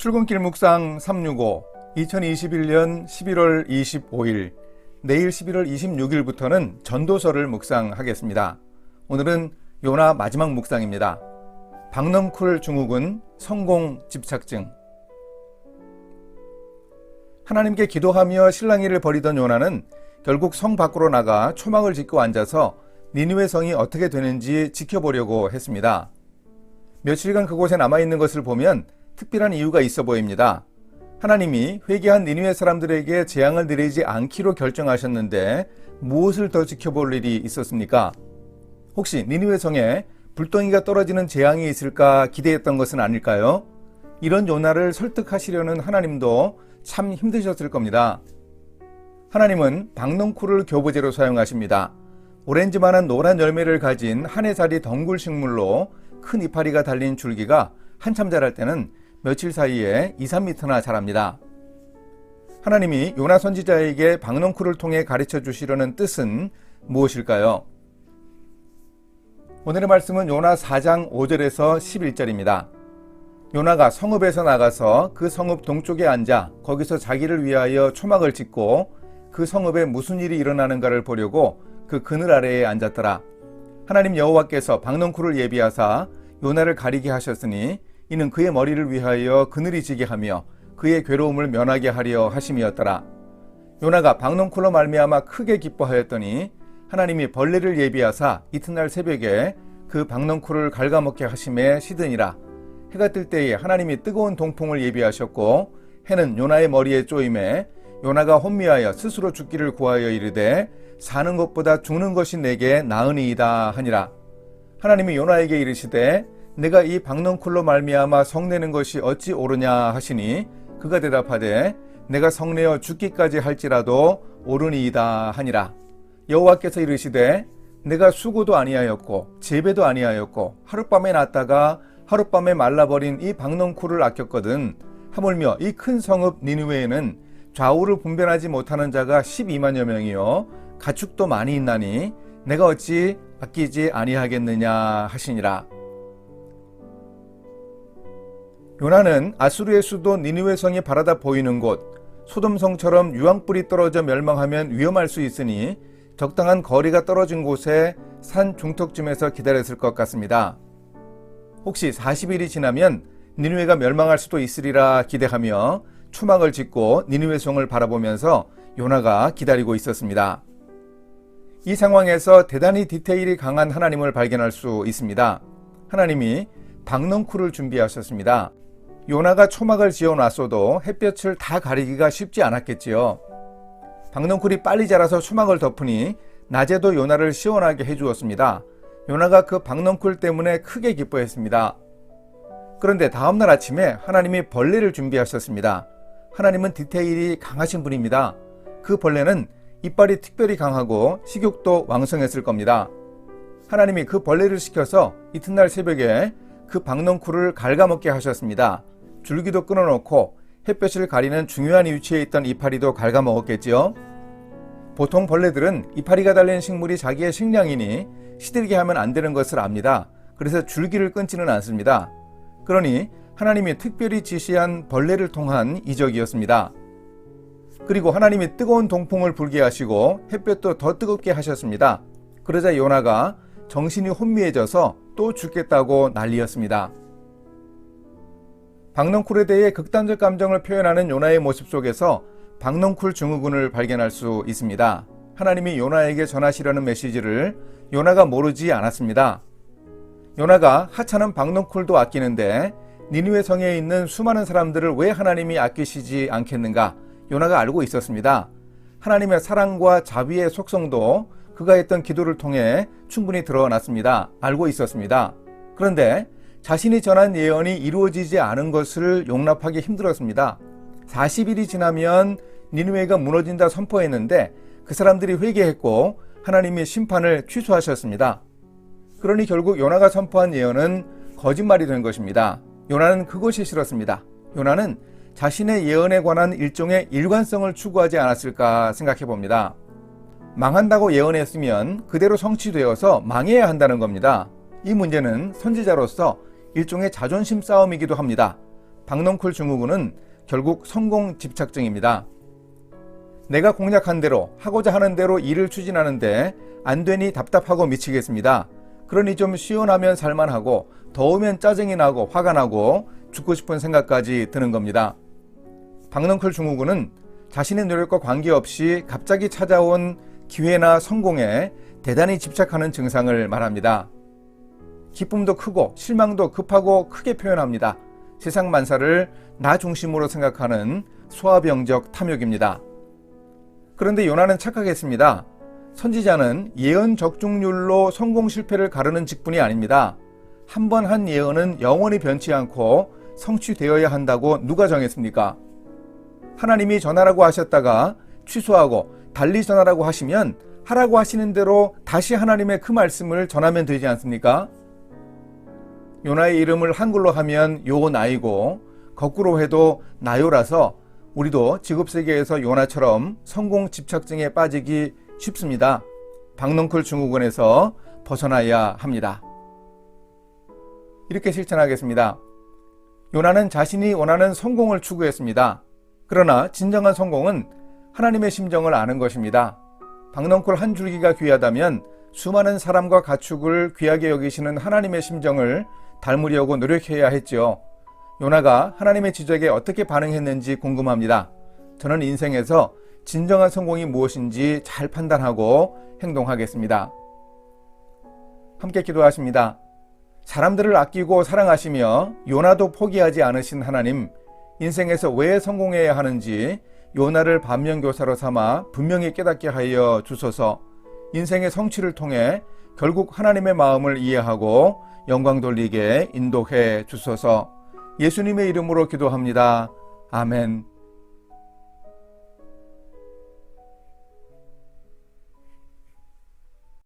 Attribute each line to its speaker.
Speaker 1: 출근길 묵상 365 2021년 11월 25일 내일 11월 26일부터는 전도서를 묵상하겠습니다. 오늘은 요나 마지막 묵상입니다. 박넘쿨 중국은 성공 집착증 하나님께 기도하며 실랑이를 벌이던 요나는 결국 성 밖으로 나가 초막을 짓고 앉아서 니느웨 성이 어떻게 되는지 지켜보려고 했습니다. 며칠간 그곳에 남아있는 것을 보면 특별한 이유가 있어 보입니다. 하나님이 회개한 니느웨 사람들에게 재앙을 내리지 않기로 결정하셨는데 무엇을 더 지켜볼 일이 있었습니까? 혹시 니느웨 성에 불덩이가 떨어지는 재앙이 있을까 기대했던 것은 아닐까요? 이런 요나를 설득하시려는 하나님도 참 힘드셨을 겁니다. 하나님은 박농쿨을 교보제로 사용하십니다. 오렌지만한 노란 열매를 가진 한 해살이 덩굴 식물로 큰 이파리가 달린 줄기가 한참 자랄 때는 며칠 사이에 2, 3미터나 자랍니다. 하나님이 요나 선지자에게 박농쿨을 통해 가르쳐 주시려는 뜻은 무엇일까요? 오늘의 말씀은 요나 4장 5절에서 11절입니다. 요나가 성읍에서 나가서 그 성읍 동쪽에 앉아 거기서 자기를 위하여 초막을 짓고 그 성읍에 무슨 일이 일어나는가를 보려고 그 그늘 아래에 앉았더라. 하나님 여호와께서 박농쿨을 예비하사 요나를 가리게 하셨으니 이는 그의 머리를 위하여 그늘이 지게 하며 그의 괴로움을 면하게 하려 하심이었더라. 요나가 박농쿨로 말미암아 크게 기뻐하였더니 하나님이 벌레를 예비하사 이튿날 새벽에 그 박농쿨을 갉아먹게 하심에 시드니라. 해가 뜰 때에 하나님이 뜨거운 동풍을 예비하셨고 해는 요나의 머리에 쪼임에 요나가 혼미하여 스스로 죽기를 구하여 이르되 사는 것보다 죽는 것이 내게 나으니이다 하니라. 하나님이 요나에게 이르시되 내가 이 박넝쿨로 말미암아 성내는 것이 어찌 옳으냐 하시니 그가 대답하되 내가 성내어 죽기까지 할지라도 옳으니이다 하니라. 여호와께서 이르시되 내가 수고도 아니하였고 재배도 아니하였고 하룻밤에 났다가 하룻밤에 말라버린 이 박넝쿨을 아꼈거든 하물며 이 큰 성읍 니느웨에는 좌우를 분별하지 못하는 자가 12만여 명이요 가축도 많이 있나니 내가 어찌 아끼지 아니하겠느냐 하시니라. 요나는 아수르의 수도 니느웨 성이 바라다 보이는 곳 소돔성처럼 유황불이 떨어져 멸망하면 위험할 수 있으니 적당한 거리가 떨어진 곳에 산 중턱쯤에서 기다렸을 것 같습니다. 혹시 40일이 지나면 니느웨가 멸망할 수도 있으리라 기대하며 추막을 짓고 니느웨 성을 바라보면서 요나가 기다리고 있었습니다. 이 상황에서 대단히 디테일이 강한 하나님을 발견할 수 있습니다. 하나님이 박넝쿨을 준비하셨습니다. 요나가 초막을 지어 놨어도 햇볕을 다 가리기가 쉽지 않았겠지요. 박넝쿨이 빨리 자라서 초막을 덮으니 낮에도 요나를 시원하게 해주었습니다. 요나가 그 박넝쿨 때문에 크게 기뻐했습니다. 그런데 다음날 아침에 하나님이 벌레를 준비하셨습니다. 하나님은 디테일이 강하신 분입니다. 그 벌레는 이빨이 특별히 강하고 식욕도 왕성했을 겁니다. 하나님이 그 벌레를 시켜서 이튿날 새벽에 그 박넝쿨을 갉아먹게 하셨습니다. 줄기도 끊어놓고 햇볕을 가리는 중요한 위치에 있던 이파리도 갉아먹었겠지요. 보통 벌레들은 이파리가 달린 식물이 자기의 식량이니 시들게 하면 안 되는 것을 압니다. 그래서 줄기를 끊지는 않습니다. 그러니 하나님이 특별히 지시한 벌레를 통한 이적이었습니다. 그리고 하나님이 뜨거운 동풍을 불게 하시고 햇볕도 더 뜨겁게 하셨습니다. 그러자 요나가 정신이 혼미해져서 또 죽겠다고 난리였습니다. 박넝쿨에 대해 극단적 감정을 표현하는 요나의 모습 속에서 박넝쿨 증후군을 발견할 수 있습니다. 하나님이 요나에게 전하시려는 메시지를 요나가 모르지 않았습니다. 요나가 하찮은 박넝쿨도 아끼는데 니느웨 성에 있는 수많은 사람들을 왜 하나님이 아끼시지 않겠는가? 요나가 알고 있었습니다. 하나님의 사랑과 자비의 속성도 그가 했던 기도를 통해 충분히 드러났습니다. 알고 있었습니다. 그런데 자신이 전한 예언이 이루어지지 않은 것을 용납하기 힘들었습니다. 40일이 지나면 니느웨가 무너진다 선포했는데 그 사람들이 회개했고 하나님의 심판을 취소하셨습니다. 그러니 결국 요나가 선포한 예언은 거짓말이 된 것입니다. 요나는 그것이 싫었습니다. 요나는 자신의 예언에 관한 일종의 일관성을 추구하지 않았을까 생각해 봅니다. 망한다고 예언했으면 그대로 성취되어서 망해야 한다는 겁니다. 이 문제는 선지자로서 일종의 자존심 싸움이기도 합니다. 박넝쿨 증후군은 결국 성공 집착증입니다. 내가 공략한 대로 하고자 하는 대로 일을 추진하는데 안 되니 답답하고 미치겠습니다. 그러니 좀 시원하면 살만하고 더우면 짜증이 나고 화가 나고 죽고 싶은 생각까지 드는 겁니다. 박넝쿨 증후군은 자신의 노력과 관계없이 갑자기 찾아온 기회나 성공에 대단히 집착하는 증상을 말합니다. 기쁨도 크고 실망도 급하고 크게 표현합니다. 세상 만사를 나 중심으로 생각하는 소아병적 탐욕입니다. 그런데 요나는 착각했습니다. 선지자는 예언 적중률로 성공 실패를 가르는 직분이 아닙니다. 한 번한 예언은 영원히 변치 않고 성취되어야 한다고 누가 정했습니까? 하나님이 전하라고 하셨다가 취소하고 달리 전하라고 하시면 하라고 하시는 대로 다시 하나님의 그 말씀을 전하면 되지 않습니까? 요나의 이름을 한글로 하면 요나이고 거꾸로 해도 나요라서 우리도 직업세계에서 요나처럼 성공 집착증에 빠지기 쉽습니다. 박넝쿨 증후군에서 벗어나야 합니다. 이렇게 실천하겠습니다. 요나는 자신이 원하는 성공을 추구했습니다. 그러나 진정한 성공은 하나님의 심정을 아는 것입니다. 박넝쿨 한 줄기가 귀하다면 수많은 사람과 가축을 귀하게 여기시는 하나님의 심정을 닮으려고 노력해야 했지요. 요나가 하나님의 지적에 어떻게 반응했는지 궁금합니다. 저는 인생에서 진정한 성공이 무엇인지 잘 판단하고 행동하겠습니다. 함께 기도하십니다. 사람들을 아끼고 사랑하시며 요나도 포기하지 않으신 하나님, 인생에서 왜 성공해야 하는지 요나를 반면교사로 삼아 분명히 깨닫게 하여 주소서 인생의 성취를 통해 결국 하나님의 마음을 이해하고 영광 돌리게 인도해 주소서 예수님의 이름으로 기도합니다. 아멘.